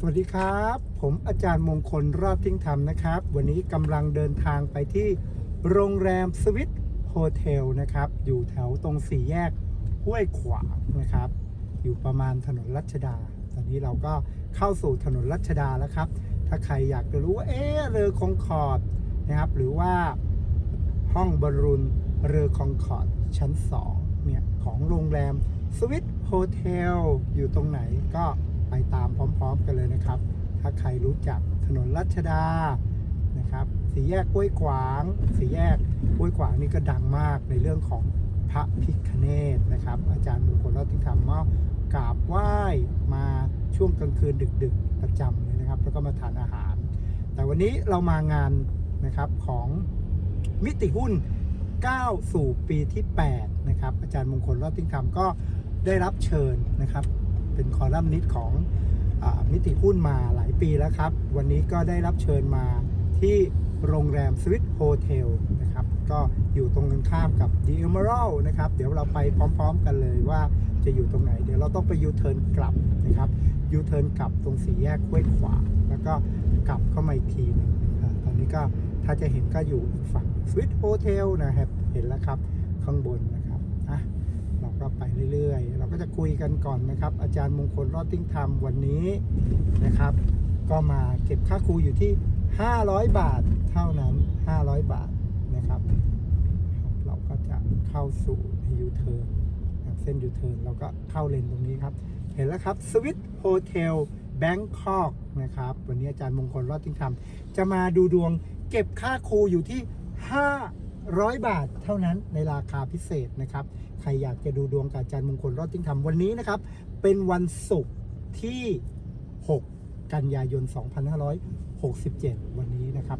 สวัสดีครับ ผมอาจารย์มงคลรอดทิ้งธรรมนะครับ วันนี้กำลังเดินทางไปที่โรงแรมสวิตโฮเทลนะครับ อยู่แถวตรงสี่แยกห้วยขวางนะครับ อยู่ประมาณถนนรัชดา ตอนนี้เราก็เข้าสู่ถนนรัชดาแล้วครับ ถ้าใครอยากจะรู้ว่าเอ๊ะเรือคองคอร์ดนะครับ หรือว่าห้องบอลลูนเรือคองคอร์ดชั้น2เนี่ยของโรงแรมสวิตโฮเทลอยู่ตรงไหนก็ ไปตามพร้อม ๆ กันเลยนะครับ ถ้าใครรู้จักถนนรัชดานะครับสี่แยกห้วยขวาง สี่แยกห้วยขวางนี่ก็ดังมากในเรื่องของพระพิคเนตนะครับ อาจารย์มงคลรอดทิ้งธรรมก็กราบไหว้มาช่วงกลางคืนดึก ๆ ประจำเลยนะครับ แล้วก็มาทานอาหาร แต่วันนี้เรามางานนะครับของมิติหุ้นก้าวสู่ปีที่ 8 นะครับ อาจารย์มงคลรอดทิ้งธรรมก็ได้รับเชิญนะครับ เป็นคอลัมนิสต์ของอมิติหุ้นมาหลายปีแล้วครับ วันนี้ก็ได้รับเชิญมาที่โรงแรมสวิตโฮเทลนะครับ ก็อยู่ตรงกันข้ามกับ The Emerald นะครับ เดี๋ยวเราไปพร้อมๆกันเลยว่าจะอยู่ตรงไหน เดี๋ยวเราต้องไปยูเทิร์นกลับนะครับยูเทิร์นกลับตรงสี่แยกห้วยขวา แล้วก็กลับเข้ามาอีกทีหนึงอ่าตอนนี้ก็ถ้าจะเห็นก็อยู่อีกฝั่งสวิตโฮเทลนะครับ เห็นแล้วครับข้างบนนะครับ ก็ไปเรื่อยๆ เราก็จะคุยกันก่อนนะครับ อาจารย์มงคลรอดติ้งธรรมวันนี้นะครับ ก็มาเก็บค่าครูอยู่ที่ 500 บาทเท่านั้น 500 บาทนะครับ เราก็จะเข้าสู่ในยูเทิร์นเส้นยูเทิร์นเราก็เข้าเลนตรงนี้ครับ เห็นแล้วครับสวิตโฮเทลแบงคอกนะครับ วันนี้อาจารย์มงคลรอดติ้งธรรมจะมาดูดวงเก็บค่าครูอยู่ที่ 500 บาทเท่านั้นในราคาพิเศษนะครับ รอยากจะดูดวงกับอาจารย์มงคลรอดติ้งธรรมวันนี้นะครับ เป็นวันศุกร์ที่ 6 กันยายน 2567 วันนี้นะครับ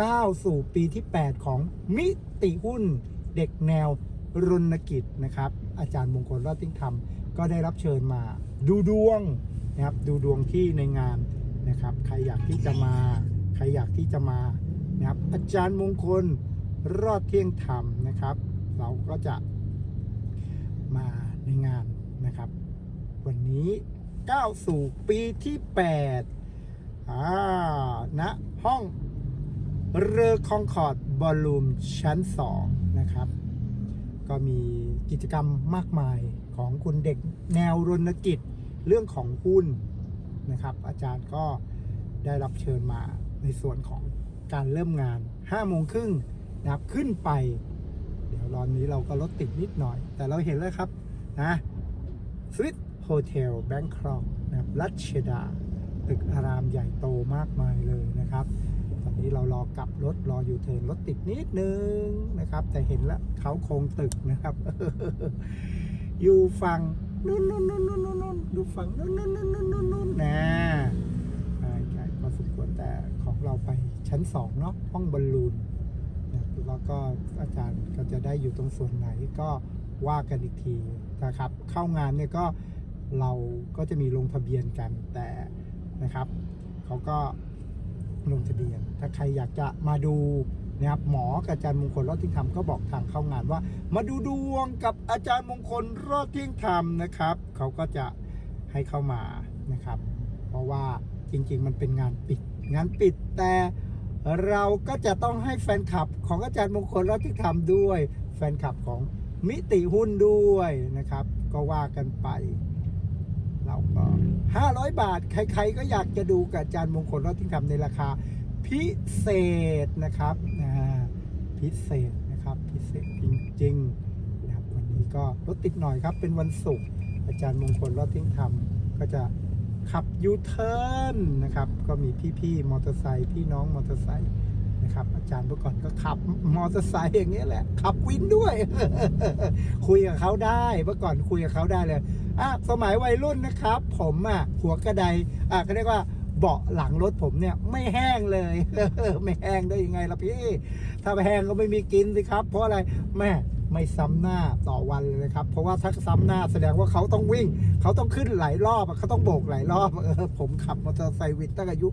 ก้าวสู่ปีที่ 8 ของมิติหุ้นเด็กแนวรณกิจนะครับ อาจารย์มงคลรอดติ้งธรรมก็ได้รับเชิญมาดูดวงนะครับดูดวงที่ในงานนะครับ ใครอยากที่จะมา ใครอยากที่จะมานะครับอาจารย์มงคลรอดเที่ยงธรรมนะครับ เราก็จะ มาในงานนะครับ วันนี้ก้าวสู่ปีที่8อ่าณห้องเรือคองคอร์ดบอลลูมชั้น 2 นะครับ ก็มีกิจกรรมมากมายของคุณเด็กแนวรณกิจเรื่องของหุ้นนะครับ อาจารย์ก็ได้รับเชิญมาในส่วนของการเริ่มงาน5โมงครึ่งนะครับขึ้นไป เดี๋ยวตอนนี้เราก็รถติดนิดหน่อย แต่เราเห็นแล้วครับนะสวิตโฮเทลแบงคอกนะครับรัชดา ตึกอารามใหญ่โตมากมายเลยนะครับ ตอนนี้เรารอกลับรถรออยู่เทินรถติดนิดนึงนะครับ แต่เห็นแล้วเขาโครงตึกนะครับ อยู่ฝั่งนู่นนู่นนู่นนู่นนู่นดูฝั่งนู่นนู่นนู่นนู่นนู่นนะอ่าใหญ่พอสมควรแต่ของเราไปชั้นสองเนาะห้องบอลลูน แล้วก็อาจารย์ก็จะได้อยู่ตรงส่วนไหนก็ว่ากันอีกทีนะครับ เข้างานเนี่ยก็เราก็จะมีลงทะเบียนกันแต่นะครับเขาก็ลงทะเบียน ถ้าใครอยากจะมาดูนะครับหมอกับอาจารย์มงคลรอดทิ้งธรรมก็บอกทางเข้างานว่า มาดูดวงกับอาจารย์มงคลรอดทิ้งธรรมนะครับ เขาก็จะให้เข้ามานะครับ เพราะว่าจริงๆ มันเป็นงานปิด งานปิดแต่ เราก็จะต้องให้แฟนคลับของอาจารย์มงคลรัตติธรรมด้วย แฟนคลับของมิติหุ้นด้วยนะครับ ก็ว่ากันไป เราก็ 500 บาท ใครๆ ก็อยากจะดูกับอาจารย์มงคลรัตติธรรมในราคา พิเศษนะครับอ่าพิเศษนะครับ พิเศษจริงๆนะครับวันนี้ก็รถติดหน่อยครับเป็นวันศุกร์อาจารย์มงคลรอดทิ้งธรรมก็จะ ขับยูเทิร์นนะครับ ก็มีพี่ๆมอเตอร์ไซค์พี่น้องมอเตอร์ไซค์นะครับ อาจารย์เมื่อก่อนก็ขับมอเตอร์ไซค์อย่างเงี้ยแหละ ขับวินด้วย คุยกับเขาได้เมื่อก่อนคุยกับเขาได้เลยอะสมัยวัยรุ่นนะครับ ผมอะหัวกระไดอะเขาเรียกว่าเบาะหลังรถผมเนี่ยไม่แห้งเลย ไม่แห้งได้ยังไงล่ะพี่ ถ้าแห้งก็ไม่มีกินสิครับ เพราะอะไรแม่ ไม่ซ้ำหน้าต่อวันเลยนะครับ เพราะว่าถ้าซ้ำหน้าแสดงว่าเขาต้องวิ่ง เขาต้องขึ้นหลายรอบเขาต้องโบกหลายรอบเออผมขับมอเตอร์ไซค์วินตั้งอายุ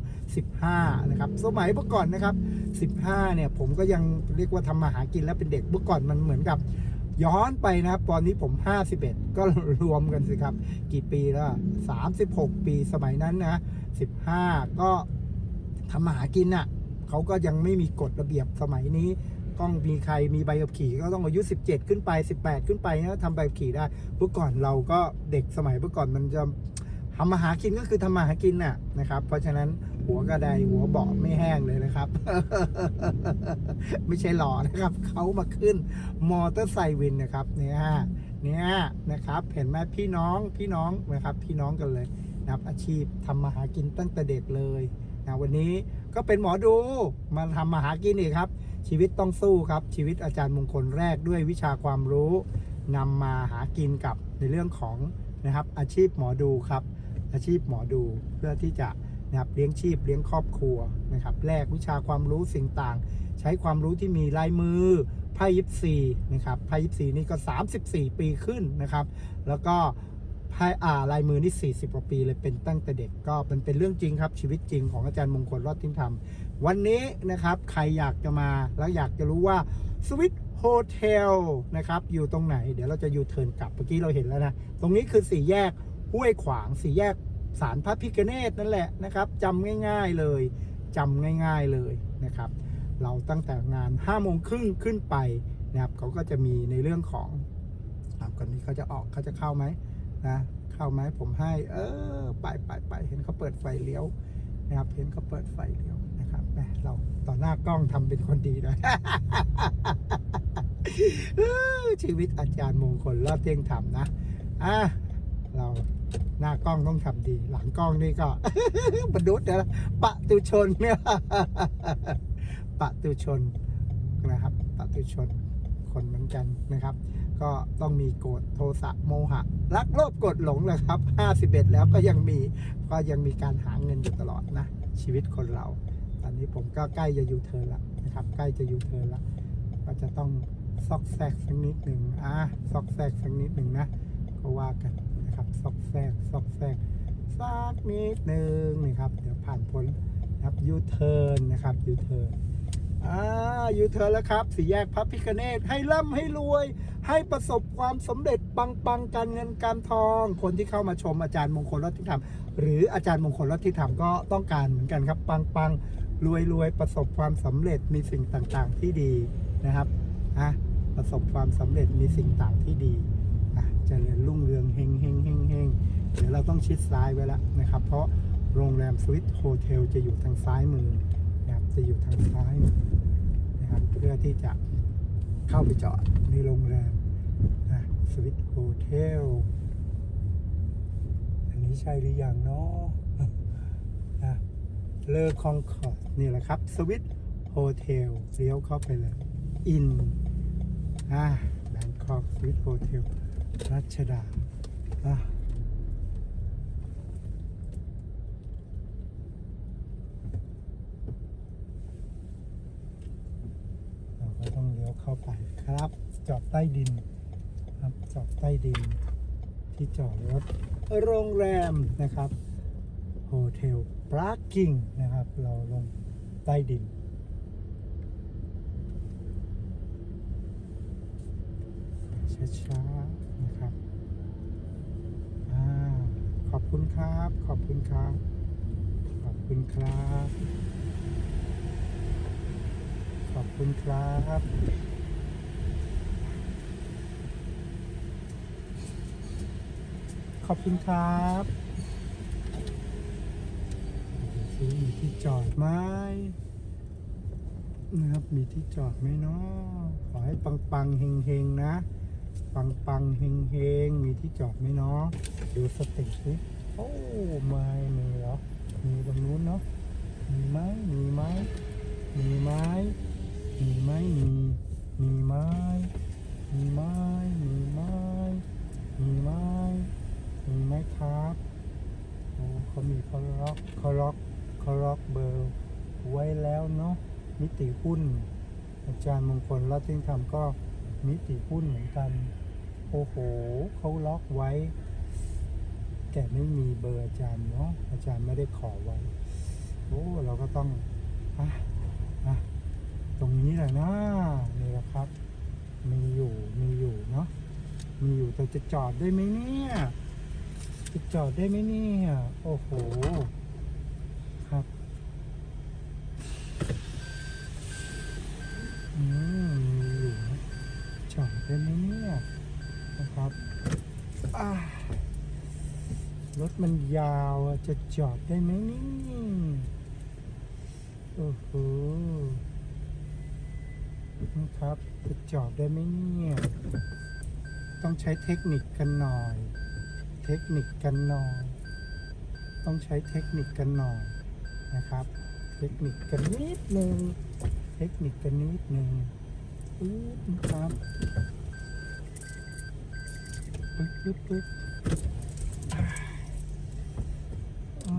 15 นะครับ สมัยเมื่อก่อนนะครับ 15 เนี่ย ผมก็ยังเรียกว่าทำมาหากินแล้วเป็นเด็กเมื่อก่อนมันเหมือนกับย้อนไปนะครับ ตอนนี้ผม 51 ก็รวมกันสิครับ กี่ปีแล้ว 36 ปีสมัยนั้นนะ 15 ก็ทำมาหากินน่ะเขาก็ยังไม่มีกฎระเบียบสมัยนี้ ต้องมีใครมีใบขับขี่ก็ต้องอายุ 17 ขึ้นไป 18 ขึ้นไปนะทำใบขับขี่ได้เมื่อก่อนเราก็เด็กสมัยเมื่อก่อนมันจะทำมาหากินก็คือทำมาหากินน่ะนะครับ เพราะฉะนั้นหัวกระไดหัวเบาะไม่แห้งเลยนะครับ ไม่ใช่หล่อนะครับ เขามาขึ้นมอเตอร์ไซค์วินนะครับเนี่ยเนี่ยนะครับ เห็นไหมพี่น้องพี่น้องนะครับ พี่น้องกันเลยนะครับอาชีพทำมาหากินตั้งแต่เด็กเลยนะวันนี้ ก็เป็นหมอดูมาทำมาหากินอีกครับ ชีวิตต้องสู้ครับ ชีวิตอาจารย์มงคลแรกด้วยวิชาความรู้นำมาหากินกับในเรื่องของนะครับอาชีพหมอดูครับ อาชีพหมอดูเพื่อที่จะนะครับเลี้ยงชีพเลี้ยงครอบครัวนะครับแลกวิชาความรู้สิ่งต่าง ใช้ความรู้ที่มีลายมือไพ่ยิปซีนะครับไพ่ยิปซีนี่ก็ 34 ปีขึ้นนะครับ แล้วก็ ไพ่อ่าลายมือนี่ 40 กว่าปีเลยเป็นตั้งแต่เด็กก็มันเป็นเรื่องจริงครับ ชีวิตจริงของอาจารย์มงคลรอดทิ้งธรรม วันนี้นะครับใครอยากจะมาแล้วอยากจะรู้ว่าสวิตโฮเทลนะครับอยู่ตรงไหน เดี๋ยวเราจะยูเทิร์นกลับเมื่อกี้เราเห็นแล้วนะ ตรงนี้คือสี่แยกห้วยขวางสี่แยกสารพระพิคเนตนั่นแหละนะครับจำง่ายๆเลยจำง่ายๆเลยนะครับ เราตั้งแต่งาน5้าโมงครึ่งขึ้นไปนะครับเขาก็จะมีในเรื่องของอะก่อนนี้เขาจะออกเขาจะเข้าไหม นะเข้าไหมผมให้ เออไปไปไปเห็นเขาเปิดไฟเลี้ยวนะครับเห็นเขาเปิดไฟเลี้ยวนะครับแหมเราต่อหน้ากล้องทำเป็นคนดีหน่อยชีวิตอาจารย์มงคลรอบเที่ยงธรรมนะอะเราหน้ากล้องต้องทำดี หลังกล้องนี่ก็บรรดุษย์นะปะตุชนเนี่ยปะตุชนนะครับปะตุชนคนเหมือนกันนะครับ ก็ต้องมีโกรธโทสะโมหะ รักโลภกดหลงแหละครับ 51 แล้วก็ยังมีก็ยังมีการหาเงินอยู่ตลอดนะ ชีวิตคนเรา ตอนนี้ผมก็ใกล้จะยูเทิร์นแล้วนะครับ ใกล้จะยูเทิร์นแล้วก็จะต้องซอกแซกสักนิดหนึ่งอะซอกแซกสักนิดหนึ่งนะก็ว่ากันนะครับซอกแซกซอกแซกสักนิดหนึ่งนะครับ เดี๋ยวผ่านพ้นนะครับยูเทิร์นนะครับยูเทิร์น อ่ายูเทิร์นแล้วครับสี่แยกพระพิคเนตให้ร่ำให้รวย ให้ประสบความสำเร็จปังปังๆการเงินการทอง คนที่เข้ามาชมอาจารย์มงคลรัติธรรม หรืออาจารย์มงคลรัติธรรมก็ต้องการเหมือนกันครับ ปังปังรวยรวยประสบความสำเร็จมีสิ่งต่างๆที่ดีนะครับอะประสบความสำเร็จมีสิ่งต่างที่ดีอะเจริญรุ่งเรืองเฮงเฮงเฮงเฮงเดี๋ยวเราต้องชิดซ้ายไว้แล้วนะครับ เพราะโรงแรมสวิตโฮเทลจะอยู่ทางซ้ายมือนะครับจะอยู่ทางซ้ายมือ นะครับ เพื่อที่จะเข้าไปจอดในโรงแรมนะสวิตโฮเทลอันนี้ใช่หรือยังเนาะนะเลอคองคอร์ดนี่แหละครับสวิตโฮเทลเลี้ยวเข้าไปเลย อินอ่าแบงคอกสวิตโฮเทลรัชดาอ่าก็ต้องเลี้ยวเข้าไปครับ จอดใต้ดินครับจอดใต้ดิน ที่จอดรถโรงแรมนะครับโฮเทลปาร์กิ้งนะครับ เราลงใต้ดิน ช้าๆนะครับอขอบคุณครับ ขอบคุณครับ ขอบคุณครับ ขอบคุณครับ ขอบคุณครับดูสิมีที่จอดไหมนะครับ มีที่จอดไหมเนาะขอให้ปังปังๆเฮงเฮงๆนะ ปังปังๆเฮงเฮงๆมีที่จอดไหมเนาะดูสเติสิโอ้ไม่มีหรอมีตรงนู้นเนาะมีไหมมีไหมมีไหมมีไหมมีมีไหมมีไหมมีไหมมีไหม มีไหมครับโอ้เขามีเขาล็อกเขาล็อกเขาล็อกเบอร์ไว้แล้วเนาะนิติหุ้น อาจารย์มงคลรัตน์ทิ้งธรรมก็นิติหุ้นเหมือนกัน โอ้โหเขาล็อกไว้ แต่ไม่มีเบอร์อาจารย์เนาะอาจารย์ไม่ได้ขอไว้โอ้เราก็ต้องอะอะตรงนี้แหละนะนี่แหละครับ มีอยู่มีอยู่เนาะมีอยู่แต่จะจอดได้ไหมเนี่ย จะจอดได้ไหมเนี่ย โอ้โห ครับ อืมมีอยู่นะจอดได้ไหมเนี่ยนะครับอ่ารถมันยาวจะจอดได้ไหมนี่ โอ้โหนะครับจะจอดได้ไหมเนี่ย ต้องใช้เทคนิคกันหน่อย เทคนิคกันหน่อย ต้องใช้เทคนิคกันหน่อยนะครับ เทคนิคกันนิดนึง เทคนิคกันนิดนึงปึ๊บนะครับปึ๊บปึ๊บปึ๊บอ่า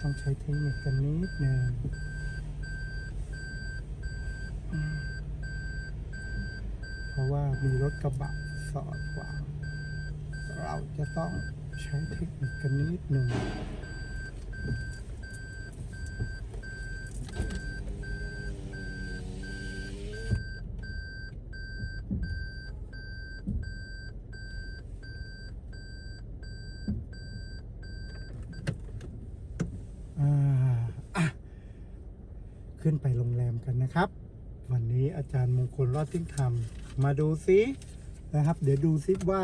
อ่า ต้องใช้เทคนิคกันนิดนึงเพราะว่ามีรถกระบะสอดขวางเราจะต้องใช้เทคนิคกันนิดหนึ่ง อ่าอะขึ้นไปโรงแรมกันนะครับ วันนี้อาจารย์มงคลร อดทิ้งธรรมาดูซินะครับ เดี๋ยวดูซิว่า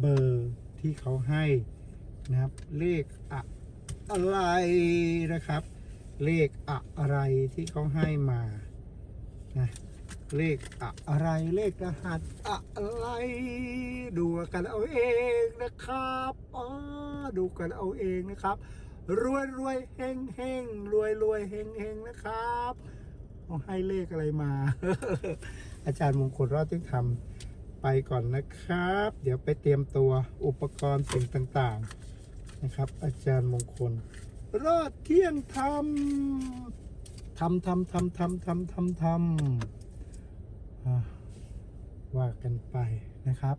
เบอร์ที่เขาให้นะครับ เลขอะอะไรนะครับ เลขอะอะไรที่เขาให้มานะเลขอะอะไรเลขรหัสอะอะไรดูกันเอาเองนะครับอ๋อดูกันเอาเองนะครับ รวยรวยเฮงเฮงรวยรวยเฮงเฮงนะครับเอาให้เลขอะไรมา อาจารย์มงคลรอดจึงทำไปก่อนนะครับ เดี๋ยวไปเตรียมตัวอุปกรณ์สิ่งต่างๆนะครับ อาจารย์มงคล รอดเที่ยงทำทำทำทำทำทำทำทำว่ากันไปนะครับ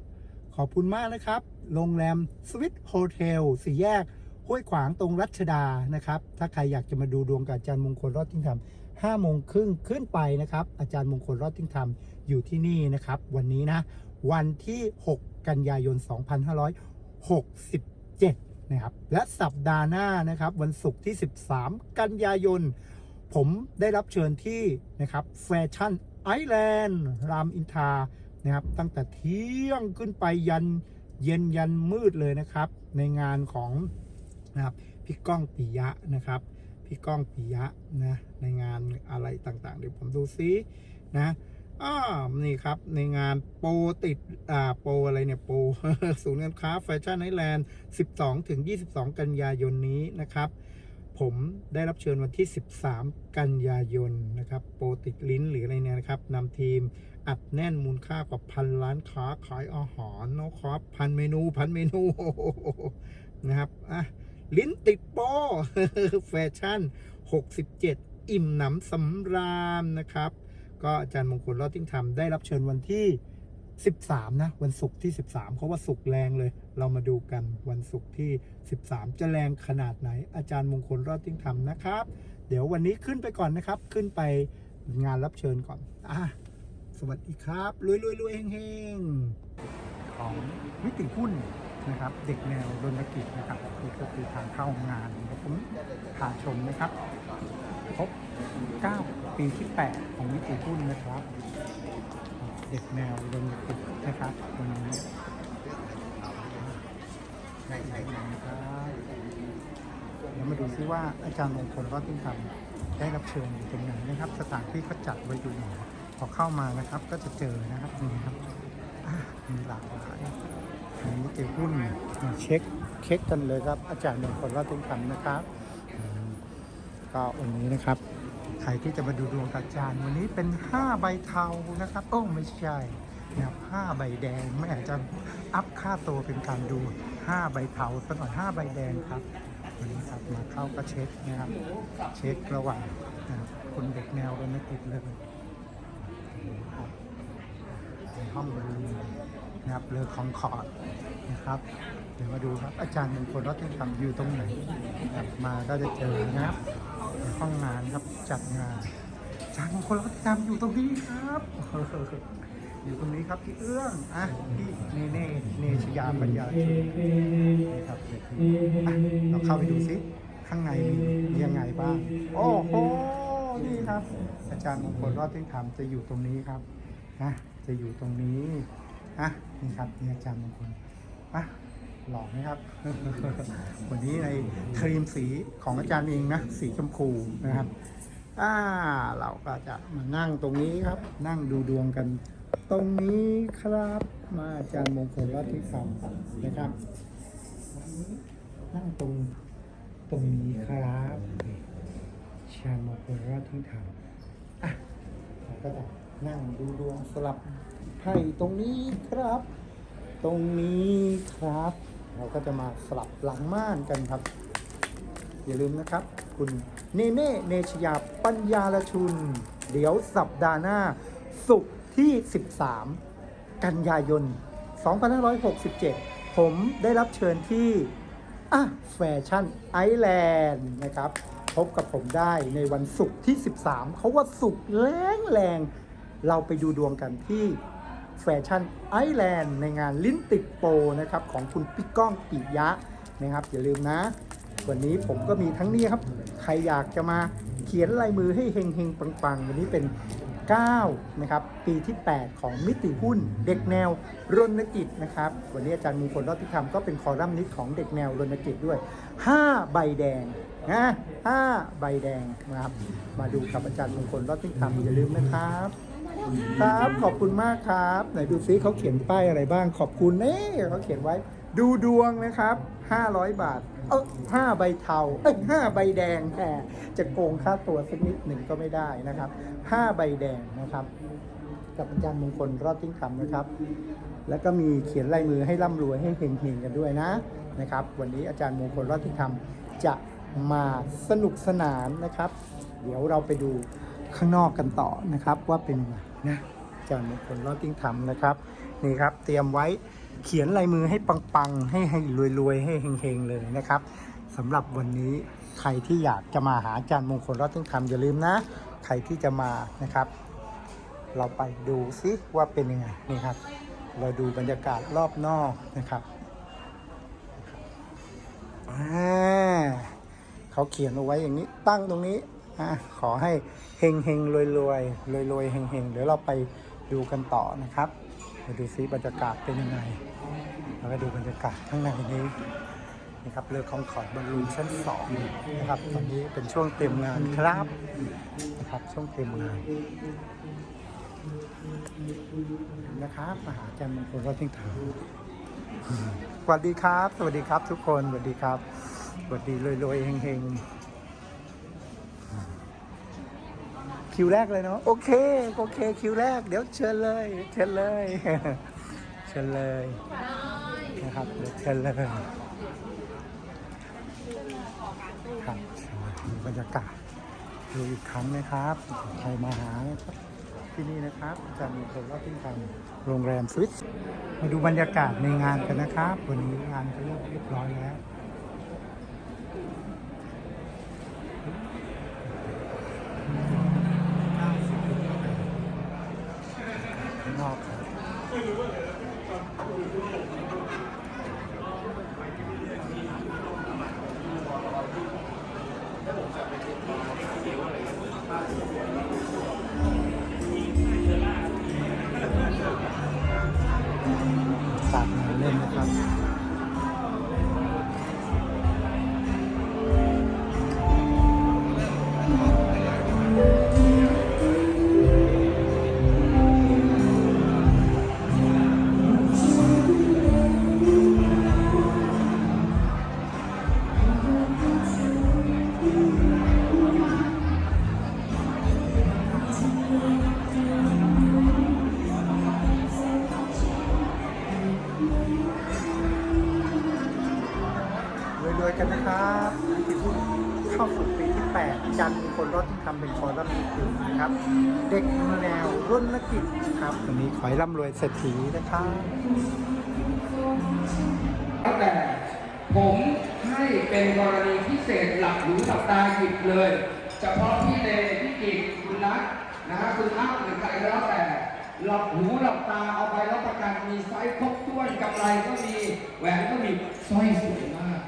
ขอบคุณมากนะครับ โรงแรมสวิตโฮเทลสี่แยกห้วยขวางตรงรัชดานะครับ ถ้าใครอยากจะมาดูดวงกับอาจารย์มงคลรอดทิ้งธรรมห้าโมงครึ่งขึ้นไปนะครับ อาจารย์มงคลรอดทิ้งธรรม อยู่ที่นี่นะครับ วันนี้นะ วันที่ 6 กันยายน 2567 นะครับ และสัปดาห์หน้านะครับ วันศุกร์ที่ 13 กันยายน ผมได้รับเชิญที่นะครับแฟชั่นไอแลนด์รามอินทรานะครับ ตั้งแต่เที่ยงขึ้นไปยันเย็นยันมืดเลยนะครับ ในงานของนะครับพี่ก้องปิยะนะครับ พี่ก้องปิยะนะในงานอะไรต่างๆ เดี๋ยวผมดูซินะ อ้านี่ครับในงานโปรติด อ่า โปรอะไรเนี่ย โปรศูนย์การค้าแฟชั่นไอแลนด์ 12 ถึง 22 กันยายนนี้นะครับ ผมได้รับเชิญวันที่ 13 กันยายนนะครับ โปรติดลิ้นหรืออะไรเนี่ยนะครับนำทีมอัดแน่นมูลค่ากว่าพันล้านค้าขายอาหารนะครับพันเมนูพันเมนูนะครับอะลิ้นติดโปแฟชั่น 67 อิ่มหนำสำราญนะครับ ก็อาจารย์มงคลรอดทิ้งธรรมได้รับเชิญวันที่ 13 นะ วันศุกร์ที่ 13 เพราะว่าศุกร์แรงเลย เรามาดูกันวันศุกร์ที่ 13 จะแรงขนาดไหน อาจารย์มงคลรอดทิ้งธรรมนะครับ เดี๋ยววันนี้ขึ้นไปก่อนนะครับ ขึ้นไปงานรับเชิญก่อนอะสวัสดีครับรวยรวยรวยเฮงเฮงของมิติหุ้นนะครับ เด็กแนวดนตกิจนะครับนี่ก็คือทางเข้างานเดี๋ยวผมพาชมนะครับ ครบ 9 ปีที่ 8 ของวิถีหุ้นนะครับ เด็กแนวดนตกิจนะครับวันนี้นะครับเดี๋ยวมาดูซิว่าอาจารย์มงคลรอดทิ้งธรรมได้รับเชิญอยู่ตรงไหนนะครับ สถานที่เขาจัดไว้อยู่ไหนพอเข้ามานะครับก็จะเจอนะครับนี่ครับมีหลากหลายอันนี้เก็บหุ้นเช็คเช็คกันเลยครับ อาจารย์มงคลรอดทิ้งธรรมนะครับ ก็วันนี้นะครับ ใครที่จะมาดูดวงกับอาจารย์ วันนี้เป็น 5 ใบเทานะครับ โอ้ไม่ใช่นะครับ5ใบแดงไม่อาจจะอัพค่าตัวเป็นการดู 5 ใบเทาสักหน่อย5ใบแดงครับวันนี้ครับมาเข้าก็เช็คนะครับ เช็คระหว่างนะครับคนเด็กแนวกันไม่ติดเลยในห้องบรูนะครับเรือของคอร์ดนะครับเดี๋ยวมาดูครับอาจารย์มงคลรัตนธรรมอยู่ตรงไหนครับมาก็จะเจอนะครับ ห้องงานครับจัดงานอาจารย์มงคลรัตนธรรมอยู่ตรงนี้ครับอยู่ตรงนี้ครับพี่เอื้องอะพี่เนเน่เนชยาปัญญาชุนนี่ครับเด็กนี่อะเราเข้าไปดูซิข้างในมียังไงบ้าง โอ้โหนี่ครับ อาจารย์มงคลรอดทิ้งธรรมจะอยู่ตรงนี้ครับนะจะอยู่ตรงนี้อะนี่ครับนี่อาจารย์มงคล อะหล่อไหมครับ วันนี้ในครีมสีของอาจารย์เองนะ สีชมพูนะครับอ่าเราก็จะมานั่งตรงนี้ครับ นั่งดูดวงกัน ตรงนี้ครับ มาอาจารย์มงคลรัตนิธรรมนะครับนั่งตรงตรงนี้ครับอาจารย์มงคลรัตนิธรรมอะเราก็จะนั่งดูดวงสลับไพ่ตรงนี้ครับ ตรงนี้ครับ เราก็จะมาสลับหลังม่านกันครับ อย่าลืมนะครับ คุณเนเน่เนชยาปัญญาลชุน เดี๋ยวสัปดาห์หน้าศุกที่ 13 กันยายน 2567 ผมได้รับเชิญที่อะแฟชั่นไอแลนด์นะครับ พบกับผมได้ในวันศุกร์ที่ 13 เขาว่าศุกร์แรงแรง เราไปดูดวงกันที่ แฟชั่นไอแลนด์ในงานลิ้นติดโปรนะครับของคุณพี่ก้องปิยะนะครับอย่าลืมนะ วันนี้ผมก็มีทั้งนี้ครับ ใครอยากจะมาเขียนลายมือให้เฮงเฮงๆปังๆ วันนี้เป็น 9 นะครับ ปีที่ 8 ของมิติหุ้น เด็กแนวรณกิจนะครับ วันนี้อาจารย์มงคลรอดที่ทำก็เป็นคอลัมนิสต์ของเด็กแนวรณกิจด้วย 5 ใบแดงนะ5ใบแดงนะครับ มาดูกับอาจารย์มงคลรอดที่ทำอย่าลืมนะครับ ครับ ขอบคุณมากครับ ไหนดูซิเขาเขียนป้ายอะไรบ้าง ขอบคุณเน่เขาเขียนไว้ ดูดวงนะครับ 500 บาท เออห้าใบเทาเอ้ยห้าใบแดงแหมจะโกงค่าตัวสักนิดหนึ่งก็ไม่ได้นะครับห้าใบแดงนะครับ กับอาจารย์มงคลรอดทิ้งคำนะครับ แล้วก็มีเขียนลายมือให้ร่ำรวยให้เฮงๆกันด้วยนะนะครับ วันนี้อาจารย์มงคลรอดทิ้งคำจะมาสนุกสนานนะครับ เดี๋ยวเราไปดูข้างนอกกันต่อนะครับว่าเป็นยังไง นะอาจารย์มงคลรอดทิ้งธรรมนะครับ นี่ครับ เตรียมไว้เขียนลายมือให้ปังๆ ให้ให้รวยๆ ให้เฮงๆ เลยนะครับสำหรับวันนี้ใครที่อยากจะมาหาอาจารย์มงคลรอดทิ้งธรรมอย่าลืมนะ ใครที่จะมานะครับ เราไปดูซิว่าเป็นยังไงนี่ครับ เราดูบรรยากาศรอบนอกนะครับอ่าเขาเขียนเอาไว้อย่างนี้ตั้งตรงนี้ ขอให้เฮงเฮงรวยรวยรวยรวยเฮงเฮงเดี๋ยวเราไปดูกันต่อนะครับมาดูซิบรรยากาศเป็นยังไงเราไปดูบรรยากาศข้างในนี้นะครับเรือของขอดบอลลูนชั้นสองนะครับตอนนี้เป็นช่วงเต็มงานครับนะครับช่วงเต็มงานนะครับมหาอาจารย์มงคลวัดทิ้งถามสวัสดีครับ สวัสดีครับทุกคนสวัสดีครับสวัสดีรวยๆเฮงๆ คิวแรกเลยเนาะโอเคโอเคคิวแรก เดี๋ยวเชิญเลยเชิญเลยเชิญเลยนะครับเดี๋ยวเชิญเลยครับดูบรรยากาศดูอีกครั้งนะครับใครมาหานะครับที่นี่นะครับอาจารย์มงคลรอบทิ้งทำโรงแรมสวิสมาดูบรรยากาศในงานกันนะครับ วันนี้งานก็เริ่มเรียบร้อยแล้ว เศรษฐีนะครับแล้วแต่ผมให้เป็นกรณีพิเศษหลับหูหลับตาหยิบเลยเฉพาะพี่เลพี่กิจคุณนัทนะฮะคุณอัพหรือใครก็แล้วแต่หลับหูหลับตาเอาไปแล้วประกันมีไซส์ครบถ้วนกำไรก็มีแหวนก็มีสร้อยสวยมาก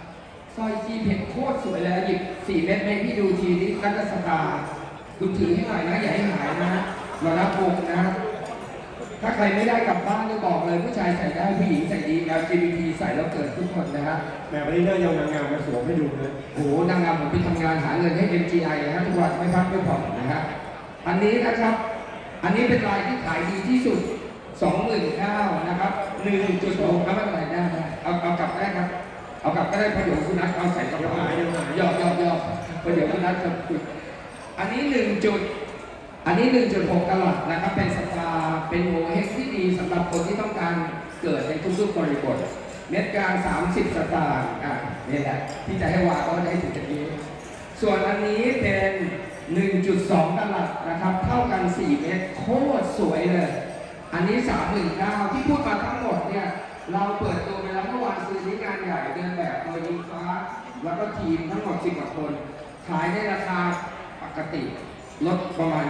สร้อยจีเพชรโคตรสวยเลยหยิบสี่เม็ดให้พี่ดูทีนี้กันสตาร์คุณถือให้หน่อยนะอย่าให้หายนะมารับวงนะ ถ้าใครไม่ได้กลับบ้านก็บอกเลยผู้ชายใส่ได้ผู้หญิงใส่ดี LGBT ใส่แล้วเกิดทุกคนนะฮะแหมวันนี้เลือกยาวนางงามมาสวมให้ดูนะโอ้โหนางงามผมไปทำงานหาเงินให้ MGI นะฮะทุกวันไม่พักไม่ผ่อนนะฮะอันนี้นะครับ อันนี้เป็นลายที่ขายดีที่สุด29,000นะครับ1.6ครับไม่เป็นไรได้ได้เอาเอากลับได้ครับ เอากลับก็ได้ประโยชน์คุณนัทเอาใส่กระเป๋าหยอกหยอกหยอกประโยชน์คุณนัทจะคุยอันนี้ 1 จุด อันนี้ 1.6กะลัดนะครับเป็นส บริบท เม็ดกลาง 30 สตางค์อะนี่แหละที่จะให้วางก็ได้ถึงจุดนี้ ส่วนอันนี้เป็น 1.2กะลัดนะครับ เท่ากัน 4 เม็ดโคตรสวยเลย อันนี้ 319 ที่พูดมาทั้งหมดเนี่ย เราเปิดตัวไปแล้วเมื่อวานซื้อที่งานใหญ่เดินแบบโดยยิงฟ้า แล้วก็ทีมทั้งหมด 10กว่าคน ขายในราคาปกติลดประมาณ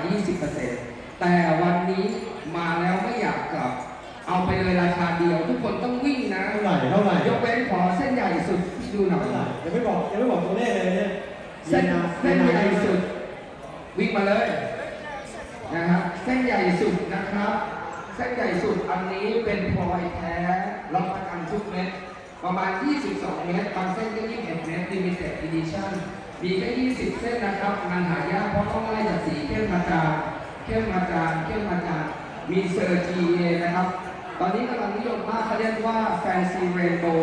20%แต่วันนี้มาแล้วไม่อยากกลับ เอาไปเลยราคาเดียว ทุกคนต้องวิ่งนะเท่าไหร่เท่าไหร่ยกเว้นขอเส้นใหญ่สุดที่ดูหน่อยเท่าไหร่ยังไม่บอกยังไม่บอกตัวเลขเลยเนี่ยเส้นมีนาเส้นมีใหนาญ่สุด วิ่งมาเลยนะครับเส้นใหญ่สุดนะครับเส้นใหญ่สุดอันนี้เป็นพลอยแท้รับประกันทุกเม็ดประมาณ 22 เมตรบางเส้นก็21เมตร limited edition มีแค่ 20 เส้นนะครับมันหายากเพราะต้องไล่จากสีเข้มมาจางเข้มมาจางเข้มมาจางมีเซอร์ GA นะครับ ตอนนี้กำลังนิยมมากเขาเรียกว่า Fancy Rainbow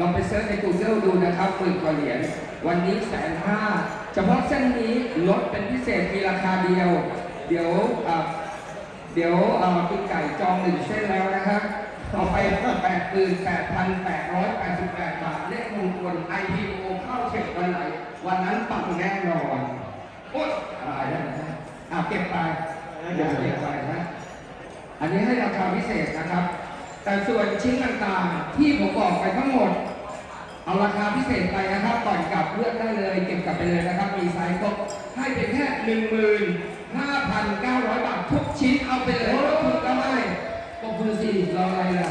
ลองไปเซิร์ชใน Google ดูนะครับหมื่นกว่าเหรียญวันนี้แสนห้าเฉพาะเส้นนี้ลดเป็นพิเศษมีราคาเดียว เดี๋ยวเดี๋ยวเอ่อคุณไก่จองหนึ่งเส้นแล้วนะครับเอาไปแปดหมื่นแปดพันแปดร้อยแปดสิบแปดบาทเลขมงคล IPO เข้าเช็ควันไหน วันนั้นปังแน่นอนโอ๊ยอะไรนะอะเก็บไปเดี๋ยวเก็บไปนะ อันนี้ให้ราคาพิเศษนะครับ แต่ส่วนชิ้นต่างๆที่ผมบอกไปทั้งหมด เอาราคาพิเศษไปนะครับก่อนกลับเลือกได้เลย เก็บกลับไปเลยนะครับ มีไซส์ครบให้เป็นแค่หนึ่งหมื่นห้าพันเก้าร้อยบาททุกชิ้นเอาไปเลยแล้วคุณก็ไม่ปกมือสิรออะไรล่ะ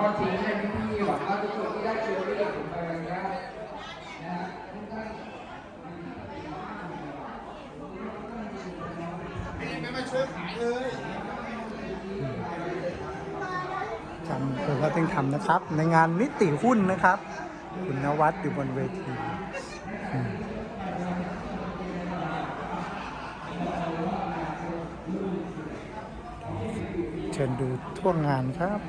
ก็ทิ้งให้พี่ๆหวังว่าทุกคนที่ได้ชมได้ดูผมไปวันนี้นะฮะทุกท่านจำคนก็ต้องทำนะครับ ในงานนิติหุ้นนะครับ คุณนวัดอยู่บนเวทีเชิญดูทั่วงานครับ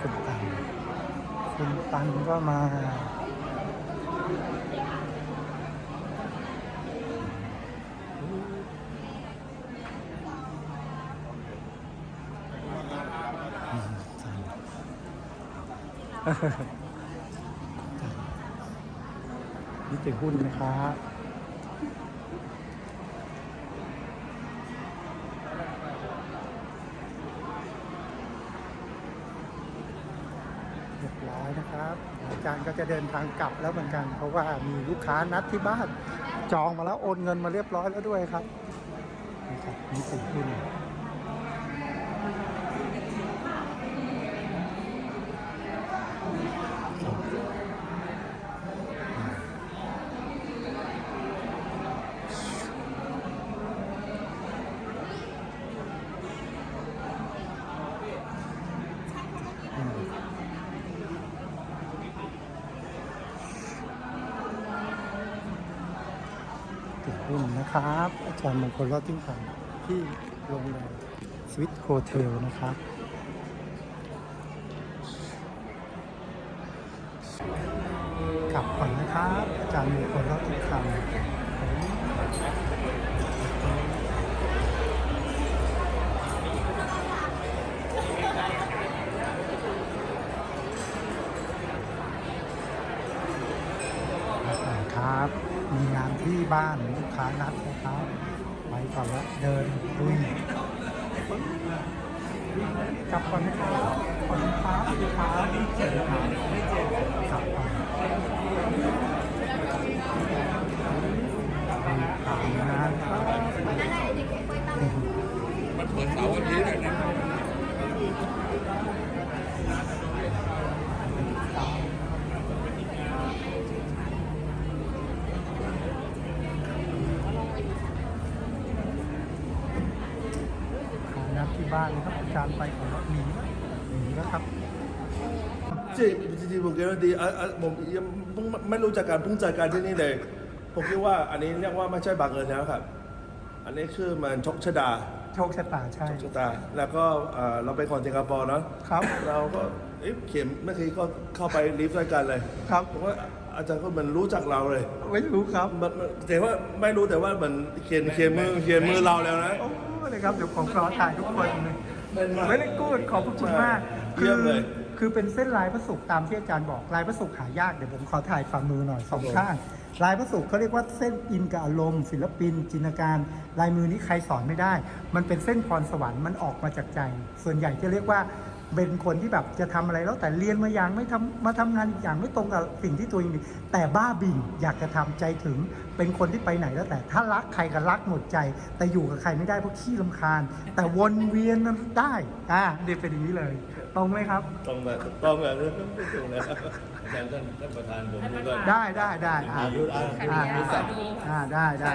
คุณตัน คุณตันก็มา นี่ถึงหุ้นไหมครับ เรียบร้อยนะครับ อา จะเดินทางกลับแล้วเหมือนกัน เพราะว่ามีลูกค้านัดที่บ้านจองมาแล้วโอนเงินมาเรียบร้อยแล้วด้วยครับนี่ครับนี่ติหุ้น ครับอาจารย์มงคลรอดทิ้งขันที่โรงแรมสวิตโฮเทลนะครับ กลับก่อนนะครับ อาจารย์มงคลรอดทิ้งขังครับ มีงานที่บ้านลูกค้านัดนะครับ ไปก่อนละเดินลุยกลับก่อนนะครับขอบคุณครับลูกค้าเจอครับกลับก่อนตามงานครับ มันเปิดเสาร์อาทิตย์อะนะ หานัดที่บ้านนะครับอาจารย์ไปก่อนแล้วหนีแล้วหนีแล้วครับ จริง จริงๆผมคิดว่าดีอะอะผมยังเพิ่งไม่รู้จักการเพิ่งเจอกันที่นี่เลย ผมคิดว่าอันนี้เรียกว่าไม่ใช่บังเอิญแล้วครับ อันนี้คือมันโชคชะดาโชคชะตาใช่โชคชะตา แล้วก็เอ่อเราไปคนสิงคโปร์เนาะครับเราก็เอ๊ะเขียนเมื่อกี้ก็เข้าไปลิฟต์ด้วยกันเลยครับผมว่าอาจารย์ก็เหมือนรู้จักเราเลยไม่รู้ครับมันมันแต่ว่าไม่รู้แต่ว่าเหมือนเขียนเขียนมือเขียนมือเราแล้วนะ โอ้เลยครับเดี๋ยวผมขอถ่ายทุกคนเลยเป็นมากไม่ได้กูดขอบพระคุณมาก เยี่ยมเลย คือเป็นเส้นลายพระศุกร์ตามที่อาจารย์บอกลายพระศุกร์หายากเดี๋ยวผมขอถ่ายฝ่ามือหน่อยสองข้าง ลายพระศุกร์เขาเรียกว่าเส้นอินกับอารมณ์ศิลปิน จินตนาการ ลายมือนี้ใครสอนไม่ได้ มันเป็นเส้นพรสวรรค์มันออกมาจากใจ ส่วนใหญ่จะเรียกว่าเป็นคนที่แบบจะทำอะไรแล้วแต่เรียนมาอย่างไม่ทำมาทำงานอีกอย่างไม่ตรงกับสิ่งที่ตัวเองมีแต่บ้าบิ่นอยากจะทำใจถึงเป็นคนที่ไปไหนแล้วแต่ถ้ารักใครก็รักหมดใจ แต่อยู่กับใครไม่ได้เพราะขี้ลำคาญ แต่วนเวียนมันได้อ่าเด็เป็นอย่างนี้เลย ตรงไหมครับ ต้องแบบต้องแบบนี้ไม่ถูกนะอาจารย์ท่านท่านประธานผมนี่ก็ได้ได้ได้อ่าอายุอะอ่าอ่าได้ได้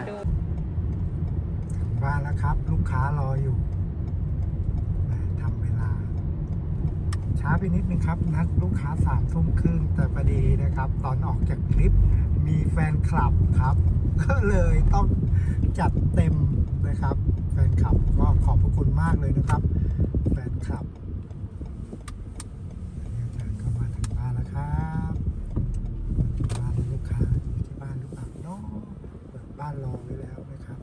มาแล้วครับ ลูกค้ารออยู่แหมทำเวลา ช้าไปนิดนึงครับนัดลูกค้าสามทุ่มครึ่งแต่พอดีนะครับ ตอนออกจากคลิปมีแฟนคลับครับ ก็เลยต้องจัดเต็มนะครับ แฟนคลับก็ขอบพระคุณมากเลยนะครับานรอไว้แล้วนะครับ